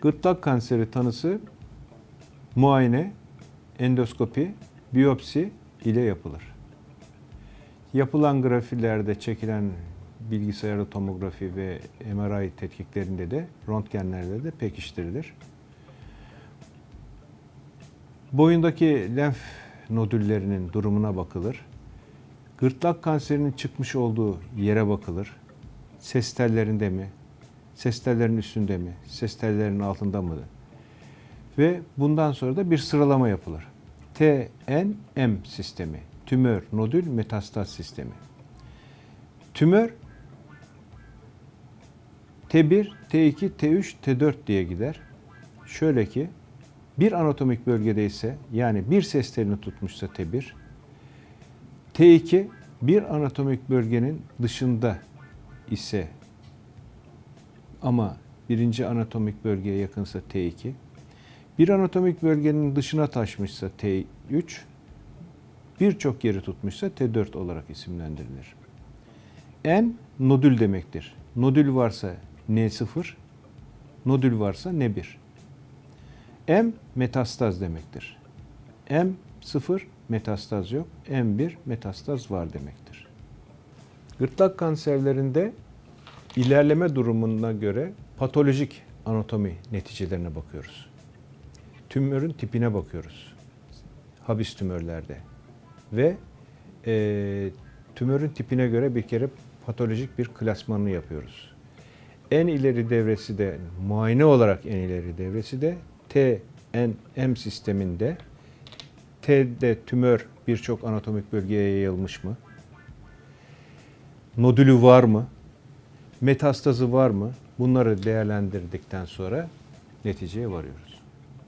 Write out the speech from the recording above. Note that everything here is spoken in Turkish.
Gırtlak kanseri tanısı muayene, endoskopi, biyopsi ile yapılır. Yapılan grafilerde çekilen bilgisayarlı tomografi ve MRI tetkiklerinde de röntgenlerde de pekiştirilir. Boyundaki lenf nodüllerinin durumuna bakılır. Gırtlak kanserinin çıkmış olduğu yere bakılır. Ses tellerinde mi? Ses tellerinin üstünde mi? Ses tellerinin altında mı? Ve bundan sonra da bir sıralama yapılır. TNM sistemi. Tümör, nodül, metastaz sistemi. Tümör T1, T2, T3, T4 diye gider. Şöyle ki bir anatomik bölgede ise yani bir ses telini tutmuşsa T1, T2 bir anatomik bölgenin dışında ise ama birinci anatomik bölgeye yakınsa T2, bir anatomik bölgenin dışına taşmışsa T3, birçok yeri tutmuşsa T4 olarak isimlendirilir. N nodül demektir. Nodül varsa N0, nodül varsa N1. M metastaz demektir. M0 metastaz yok, M1 metastaz var demektir. Gırtlak kanserlerinde ilerleme durumuna göre patolojik anatomi neticelerine bakıyoruz. Tümörün tipine bakıyoruz. Habis tümörlerde. Ve e, tümörün tipine göre bir kere patolojik bir klasmanını yapıyoruz. En ileri devresi de muayene olarak en ileri devresi de TNM sisteminde T'de tümör birçok anatomik bölgeye yayılmış mı? Nodülü var mı? Metastazı var mı? Bunları değerlendirdikten sonra neticeye varıyoruz.